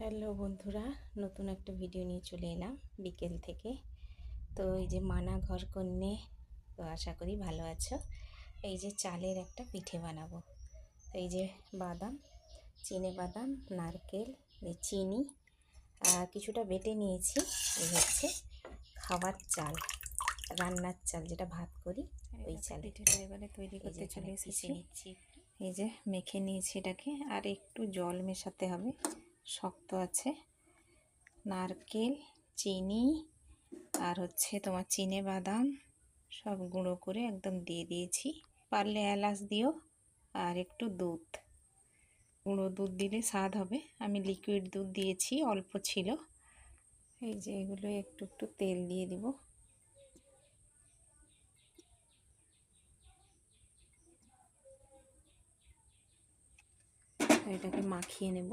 Hello বন্ধুরা নতুন একটা ভিডিও নিয়ে চলে এলাম বিকেল থেকে। তো এই যে মানা ঘর কন্যে তো আশা করি ভালো আছো। এই যে চালের একটা পিঠে বানাবো। তো এই যে বাদাম চিনে বাদাম নারকেল চিনি আর কিছুটা বেটে নিয়েছি। এই হচ্ছে খাবার চাল রান্নার চাল যেটা ভাত করি ওই চাল পিঠেটা এবারে তৈরি করতে চলে এসেছি। এই যে মেখে নিয়েছি এটাকে আর একটু জল মেশাতে হবে। শক্ত আছে। নারকেল, চিনি আর হচ্ছে তোমার চিনে বাদাম সব গুঁড়ো করে একদম দিয়ে দিয়েছি। পারলে এলাচ দিও আর একটু দুধ। গুঁড়ো দুধ দিলে স্বাদ হবে। আমি লিকুইড দুধ দিয়েছি, অল্প ছিল। এই যে এগুলো একটু একটু তেল দিয়ে দিব। এটাকে মাখিয়ে নেব।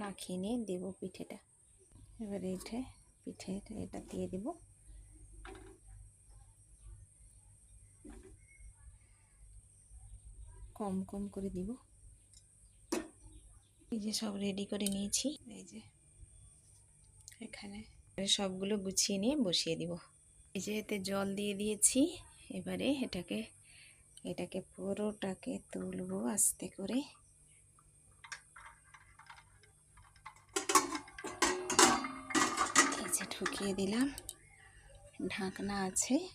মাখিয়ে নিয়ে দেবো পিঠেটা। এবারে এটা পিঠে এটা দিয়ে দেব। কম কম করে দিব। এই যে সব রেডি করে নিয়েছি। এই যে এখানে সবগুলো গুছিয়ে নিয়ে বসিয়ে দিব। এই যে এতে জল দিয়ে দিয়েছি। এবারে এটাকে এটাকে পুরোটাকে তুলবো আস্তে করে এই যে ঢুকিয়ে দিলাম। ঢাকনা আছে।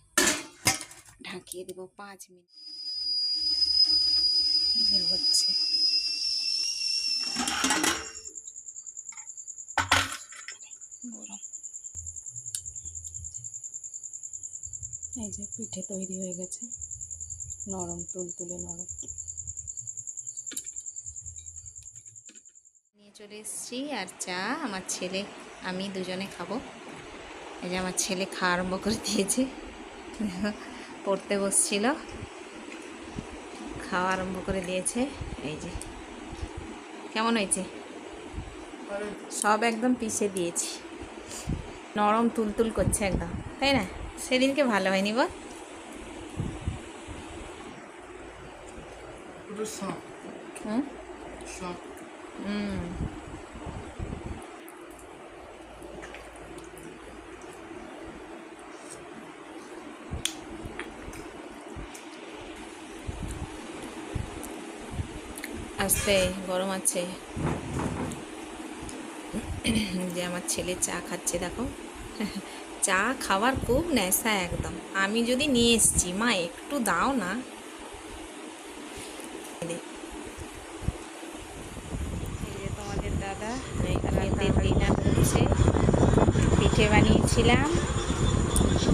ঢাকিয়ে দেবো পাঁচ মিনিট। হচ্ছে। গরম। এই যে পিঠে তৈরি হয়ে গেছে। নরম, তুলতুলে নরম। চলে এসেছি আর চা আমার ছেলে আমি দুজনে খাব। এই যে আমার ছেলে খাওয়া আরম্ভ করে দিয়েছে। পড়তে বসছিল। খাওয়া আরম্ভ করে দিয়েছে। এই যে। কেমন হয়েছে? সব একদম পিষে দিয়েছি। নরম তুলতুল করছে একদম। তাই না? সেদিনকে ভালো হয়নি বল। হুম। আস্তে গরম আছে। যে আমার ছেলে চা খাচ্ছে দেখো। চা খাওয়ার খুব নেশা একদম। আমি যদি নিয়ে এসছি মা একটু দাও না। তোমাদের দাদা ডিনার করছে। পিঠে বানিয়েছিলাম।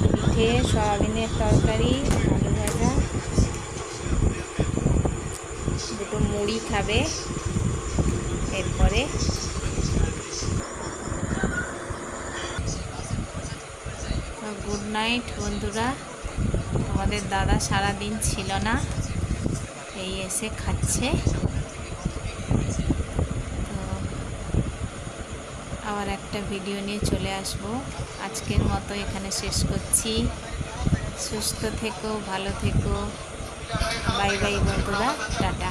পিঠে সয়াবিনের তরকারি মুড়ি খাবে। এরপরে গুড নাইট বন্ধুরা। তোমাদের দাদা সারা দিন ছিল না, এই এসে খাচ্ছে। তো আবার একটা ভিডিও নিয়ে চলে আসব। আজকের মতো এখানে শেষ করছি। সুস্থ থেকো, ভালো থেকো। బై బై ఉంటుందా టాటా.